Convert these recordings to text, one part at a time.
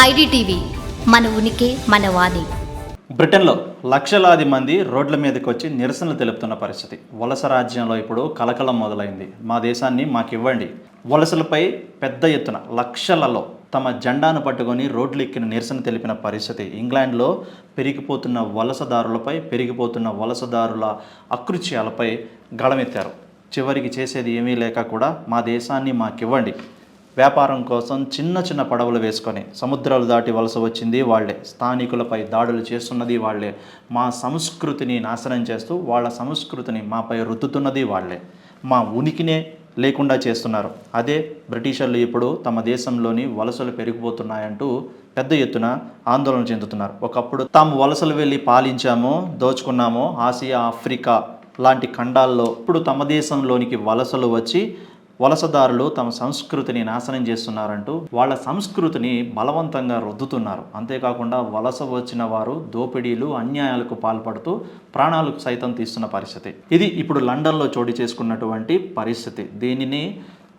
IDTV మన ఉనికి మన వాణి. బ్రిటన్లో లక్షలాది మంది రోడ్ల మీదకి వచ్చి నిరసనలు తెలుపుతున్న పరిస్థితి. వలస రాజ్యంలో ఇప్పుడు కలకలం మొదలైంది. మా దేశాన్ని మాకు ఇవ్వండి వలసలపై పెద్ద ఎత్తున లక్షలలో తమ జెండాను పట్టుకొని రోడ్లు ఎక్కిన నిరసన తెలిపిన పరిస్థితి. ఇంగ్లాండ్లో పెరిగిపోతున్న వలసదారులపై పెరిగిపోతున్న వలసదారుల అకృత్యాలపై గళమెత్తారు. చివరికి చేసేది ఏమీ లేక కూడా మా దేశాన్ని మాకివ్వండి. వ్యాపారం కోసం చిన్న చిన్న పడవలు వేసుకొని సముద్రాలు దాటి వలస వచ్చింది వాళ్ళే. స్థానికులపై దాడులు చేస్తున్నది వాళ్ళే. మా సంస్కృతిని నాశనం చేస్తూ వాళ్ళ సంస్కృతిని మాపై రుద్దుతున్నది వాళ్ళే. మా ఉనికినే లేకుండా చేస్తున్నారు. అదే బ్రిటిషర్లు ఇప్పుడు తమ దేశంలోని వలసలు పెరిగిపోతున్నాయంటూ పెద్ద ఎత్తున ఆందోళన చెందుతున్నారు. ఒకప్పుడు తాము వలసలు వెళ్ళి పాలించామో దోచుకున్నామో ఆసియా ఆఫ్రికా లాంటి ఖండాల్లో ఇప్పుడు తమ దేశంలోనికి వలసలు వచ్చి వలసదారులు తమ సంస్కృతిని నాశనం చేస్తున్నారంటూ వాళ్ళ సంస్కృతిని బలవంతంగా రుద్దుతున్నారు. అంతేకాకుండా వలస వచ్చిన వారు దోపిడీలు అన్యాయాలకు పాల్పడుతూ ప్రాణాలకు సైతం తీస్తున్న పరిస్థితి. ఇది ఇప్పుడు లండన్లో చోటు చేసుకున్నటువంటి పరిస్థితి. దీనిని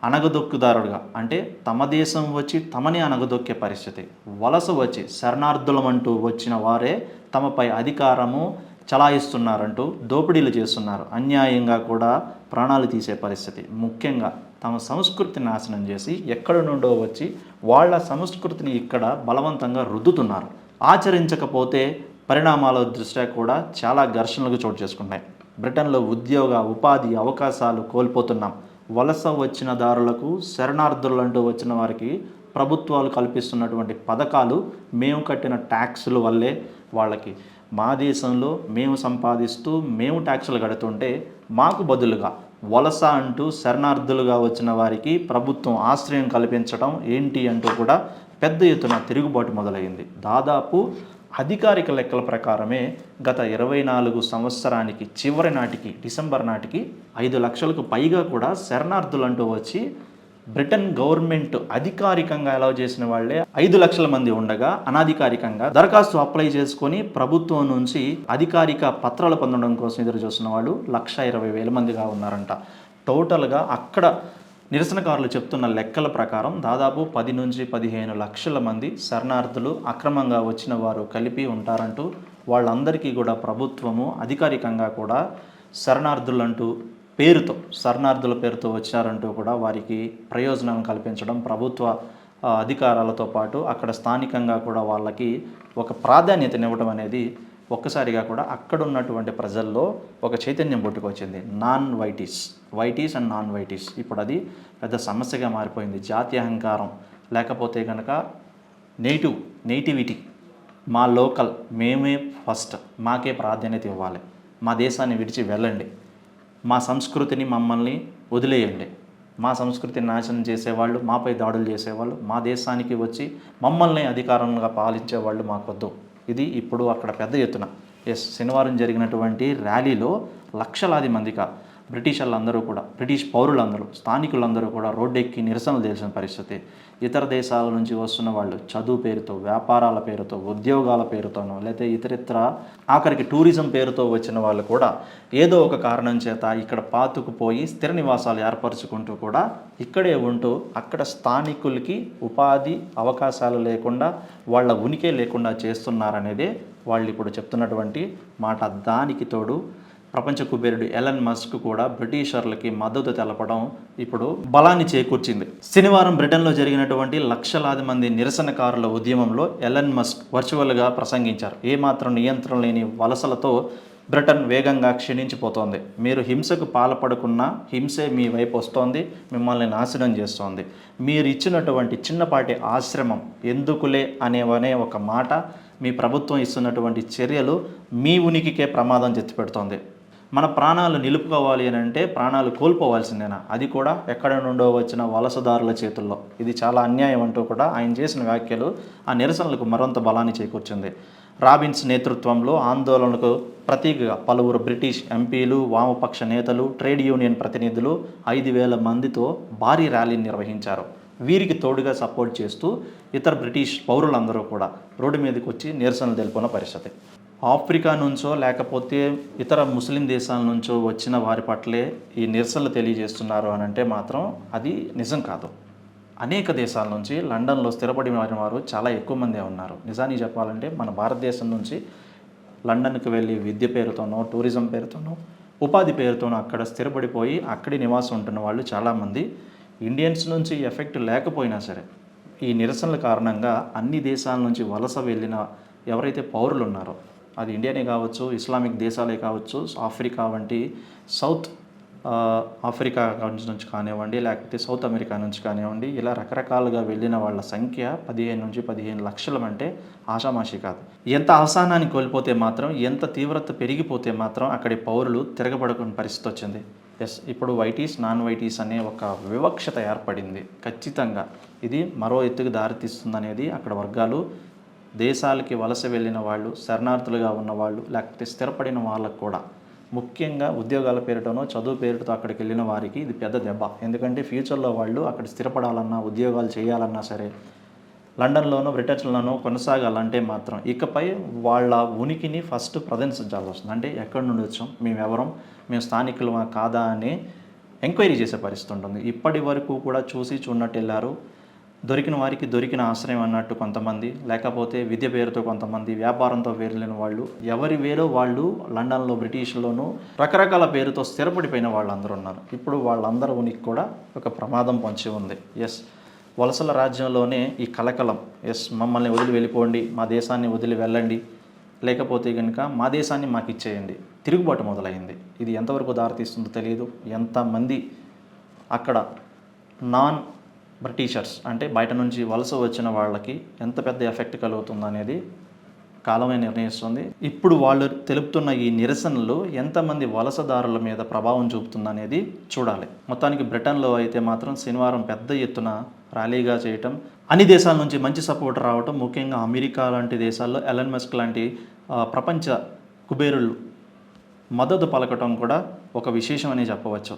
అనగదొక్కుదారుడుగా అంటే తమ దేశం వచ్చి తమని అనగదొక్కే పరిస్థితి. వలస వచ్చి శరణార్థులమంటూ వచ్చిన వారే తమపై అధికారము చలాయిస్తున్నారంటూ దోపిడీలు చేస్తున్నారు. అన్యాయంగా కూడా ప్రాణాలు తీసే పరిస్థితి. ముఖ్యంగా తమ సంస్కృతిని నాశనం చేసి ఎక్కడి నుండో వచ్చి వాళ్ళ సంస్కృతిని ఇక్కడ బలవంతంగా రుద్దుతున్నారు. ఆచరించకపోతే పరిణామాల దృష్ట్యా కూడా చాలా ఘర్షణలకు చోటు చేసుకుంటాయి బ్రిటన్లో ఉద్యోగ ఉపాధి అవకాశాలు కోల్పోతున్నాం. వలస వచ్చిన దారులకు శరణార్థులంటూ వచ్చిన వారికి ప్రభుత్వాలు కల్పిస్తున్నటువంటి పథకాలు మేము కట్టిన ట్యాక్సుల వల్లే వాళ్ళకి మా దేశంలో మేము సంపాదిస్తూ మేము ట్యాక్సులు కడుతుంటే మాకు బదులుగా వలస అంటూ శరణార్థులుగా వచ్చిన వారికి ప్రభుత్వం ఆశ్రయం కల్పించడం ఏంటి అంటూ కూడా పెద్ద ఎత్తున తిరుగుబాటు మొదలైంది. దాదాపు అధికారిక లెక్కల ప్రకారమే గత ఇరవై నాలుగు సంవత్సరానికి చివరి నాటికి డిసెంబర్ నాటికి ఐదు లక్షలకు పైగా కూడా శరణార్థులంటూ వచ్చి బ్రిటన్ గవర్నమెంట్ అధికారికంగా అలౌ చేసిన వాళ్ళే ఐదు లక్షల మంది ఉండగా అనాధికారికంగా దరఖాస్తు అప్లై చేసుకొని ప్రభుత్వం నుంచి అధికారిక పత్రాలు పొందడం కోసం ఎదురు చూస్తున్న వాళ్ళు లక్ష ఇరవై వేల మందిగా ఉన్నారంట. టోటల్గా అక్కడ నిరసనకారులు చెప్తున్న లెక్కల ప్రకారం దాదాపు పది నుంచి పదిహేను లక్షల మంది శరణార్థులు అక్రమంగా వచ్చిన వారు కలిపి ఉంటారంటూ వాళ్ళందరికీ కూడా ప్రభుత్వము అధికారికంగా కూడా శరణార్థులంటూ పేరుతో శరణార్థుల పేరుతో వచ్చారంటూ కూడా వారికి ప్రయోజనం కల్పించడం ప్రభుత్వ అధికారాలతో పాటు అక్కడ స్థానికంగా కూడా వాళ్ళకి ఒక ప్రాధాన్యతనివ్వడం అనేది ఒక్కసారిగా కూడా అక్కడ ఉన్నటువంటి ప్రజల్లో ఒక చైతన్యం పుట్టుకొచ్చింది. నాన్ వైటీస్ వైటీస్ అండ్ నాన్ వైటీస్. ఇప్పుడు అది పెద్ద సమస్యగా మారిపోయింది. జాతి అహంకారం లేకపోతే కనుక నేటివ్ నేటివిటీ మా లోకల్ మేమే ఫస్ట్ మాకే ప్రాధాన్యత ఇవ్వాలి. మా దేశాన్ని విడిచి వెళ్ళండి. మా సంస్కృతిని మమ్మల్ని వదిలేయండి. మా సంస్కృతిని నాశనం చేసేవాళ్ళు మాపై దాడులు చేసేవాళ్ళు మా దేశానికి వచ్చి మమ్మల్ని అధికారంగా పాలించేవాళ్ళు మాకొద్దు. ఇది ఇప్పుడు అక్కడ పెద్ద ఎత్తున. ఎస్ శనివారం జరిగినటువంటి ర్యాలీలో లక్షలాది మందిగా బ్రిటిషర్లందరూ కూడా బ్రిటిష్ పౌరులందరూ స్థానికులందరూ కూడా రోడ్డెక్కి నిరసనలు తెలిసిన పరిస్థితి. ఇతర దేశాల నుంచి వస్తున్న వాళ్ళు చదువు పేరుతో వ్యాపారాల పేరుతో ఉద్యోగాల పేరుతోనో లేకపోతే ఇతరితర ఆఖరికి టూరిజం పేరుతో వచ్చిన వాళ్ళు కూడా ఏదో ఒక కారణం చేత ఇక్కడ పాతుకుపోయి స్థిర నివాసాలు ఏర్పరచుకుంటూ కూడా ఇక్కడే ఉంటూ అక్కడ స్థానికులకి ఉపాధి అవకాశాలు లేకుండా వాళ్ళ ఉనికి లేకుండా చేస్తున్నారనేదే వాళ్ళు ఇప్పుడు చెప్తున్నటువంటి మాట. దానికి తోడు ప్రపంచ కుబేరుడు ఎలన్ మస్క్ కూడా బ్రిటిషర్లకి మద్దతు తెలపడం ఇప్పుడు బలాన్ని చేకూర్చింది. శనివారం బ్రిటన్లో జరిగినటువంటి లక్షలాది మంది నిరసనకారుల ఉద్యమంలో ఎలన్ మస్క్ వర్చువల్గా ప్రసంగించారు. ఏమాత్రం నియంత్రణ లేని వలసలతో బ్రిటన్ వేగంగా క్షీణించిపోతోంది. మీరు హింసకు పాల్పడకున్నా హింసే మీ వైపు వస్తోంది మిమ్మల్ని నాశనం చేస్తోంది. మీరు ఇచ్చినటువంటి చిన్నపాటి ఆశ్రమం ఎందుకులే అనేవనే ఒక మాట మీ ప్రభుత్వం ఇస్తున్నటువంటి చర్యలు మీ ఉనికికే ప్రమాదం తెచ్చిపెడుతోంది మన ప్రాణాలు నిలుపుకోవాలి అని అంటే ప్రాణాలు కోల్పోవాల్సిందేనా? అది కూడా ఎక్కడ నుండో వచ్చిన వలసదారుల చేతుల్లో. ఇది చాలా అన్యాయం అంటూ కూడా ఆయన చేసిన వ్యాఖ్యలు ఆ నిరసనలకు మరింత బలాన్ని చేకూర్చింది. రాబిన్స్ నేతృత్వంలో ఆందోళనకు ప్రతీకగా పలువురు బ్రిటిష్ ఎంపీలు వామపక్ష నేతలు ట్రేడ్ యూనియన్ ప్రతినిధులు ఐదు వేల మందితో భారీ ర్యాలీని నిర్వహించారు. వీరికి తోడుగా సపోర్ట్ చేస్తూ ఇతర బ్రిటిష్ పౌరులందరూ కూడా రోడ్డు మీదకి వచ్చి నిరసనలు తెలుపుకున్న పరిస్థితి. ఆఫ్రికా నుంచో లేకపోతే ఇతర ముస్లిం దేశాల నుంచో వచ్చిన వారి పట్లే ఈ నిరసనలు తెలియజేస్తున్నారు అని అంటే మాత్రం అది నిజం కాదు. అనేక దేశాల నుంచి లండన్లో స్థిరపడిన వారు చాలా ఎక్కువ మందే ఉన్నారు. నిజానికి చెప్పాలంటే మన భారతదేశం నుంచి లండన్కి వెళ్ళి విద్య పేరుతోనో టూరిజం పేరుతోనో ఉపాధి పేరుతోనో అక్కడ స్థిరపడిపోయి అక్కడి నివాసం ఉంటున్న వాళ్ళు చాలామంది ఇండియన్స్ నుంచి ఎఫెక్ట్ లేకపోయినా సరే ఈ నిరసనల కారణంగా అన్ని దేశాల నుంచి వలస వెళ్ళిన ఎవరైతే పౌరులు ఉన్నారో అది ఇండియానే కావచ్చు ఇస్లామిక్ దేశాలే కావచ్చు ఆఫ్రికా వంటి సౌత్ ఆఫ్రికా నుంచి కానివ్వండి లేకపోతే సౌత్ అమెరికా నుంచి కానివ్వండి ఇలా రకరకాలుగా వెళ్ళిన వాళ్ళ సంఖ్య పదిహేను నుంచి పదిహేను లక్షలం అంటే ఆషామాషి కాదు. ఎంత అవసానాన్ని కోల్పోతే మాత్రం ఎంత తీవ్రత పెరిగిపోతే మాత్రం అక్కడి పౌరులు తిరగబడుకునే పరిస్థితి వచ్చింది. ఎస్ ఇప్పుడు వైటీస్ నాన్ వైటీస్ అనే ఒక వివక్షత ఏర్పడింది. ఖచ్చితంగా. ఇది మరో ఎత్తుకు దారితీస్తుందనేది అక్కడ వర్గాలు దేశాలకి వలస వెళ్ళిన వాళ్ళు శరణార్థులుగా ఉన్న వాళ్ళు లేకపోతే స్థిరపడిన వాళ్ళకు కూడా. ముఖ్యంగా ఉద్యోగాల పేరుటనో చదువు పేరుతో అక్కడికి వెళ్ళిన వారికి ఇది పెద్ద దెబ్బ. ఎందుకంటే ఫ్యూచర్లో వాళ్ళు అక్కడ స్థిరపడాలన్నా ఉద్యోగాలు చేయాలన్నా సరే లండన్లోనూ బ్రిటన్లోనూ కొనసాగాలంటే మాత్రం ఇకపై వాళ్ళ ఉనికిని ఫస్ట్ ప్రదర్శించాల్సి వస్తుంది. అంటే ఎక్కడి నుండి వచ్చాం? మేము ఎవరం మేము స్థానికులమా కాదా అని ఎంక్వైరీ చేసే పరిస్థితి ఉంటుంది. ఇప్పటి వరకు కూడా చూసి చూడనట్టు వెళ్ళారు దొరికిన వారికి దొరికిన ఆశ్రయం అన్నట్టు కొంతమంది. లేకపోతే విద్య పేరుతో కొంతమంది వ్యాపారంతో వెళ్ళిన వాళ్ళు. ఎవరి వేలో వాళ్ళు లండన్లో బ్రిటిష్లోనూ రకరకాల పేరుతో స్థిరపడిపోయిన వాళ్ళందరూ ఉన్నారు. ఇప్పుడు వాళ్ళందరూ ఉనికి కూడా ఒక ప్రమాదం పొంచి ఉంది. ఎస్ వలసల రాజ్యంలోనే ఈ కలకలం. ఎస్ మమ్మల్ని వదిలి వెళ్ళిపోండి మా దేశాన్ని వదిలి వెళ్ళండి. లేకపోతే కనుక మా దేశాన్ని మాకు ఇచ్చేయండి. తిరుగుబాటు మొదలైంది. ఇది ఎంతవరకు దారితీస్తుందో తెలియదు ఎంతమంది అక్కడ నాన్ బ్రిటిషర్స్ అంటే బయట నుంచి వలస వచ్చిన వాళ్ళకి ఎంత పెద్ద ఎఫెక్ట్ కలుగుతుందనేది కాలమే నిర్ణయిస్తుంది. ఇప్పుడు వాళ్ళు తెలుపుతున్న ఈ నిరసనలు ఎంతమంది వలసదారుల మీద ప్రభావం చూపుతుందనేది చూడాలి. మొత్తానికి బ్రిటన్లో అయితే మాత్రం శనివారం పెద్ద ఎత్తున ర్యాలీగా చేయటం అన్ని దేశాల నుంచి మంచి సపోర్ట్ రావటం ముఖ్యంగా అమెరికా లాంటి దేశాల్లో ఎలన్ మస్క్ లాంటి ప్రపంచ కుబేరులు మద్దతు పలకటం కూడా ఒక విశేషం అని చెప్పవచ్చు.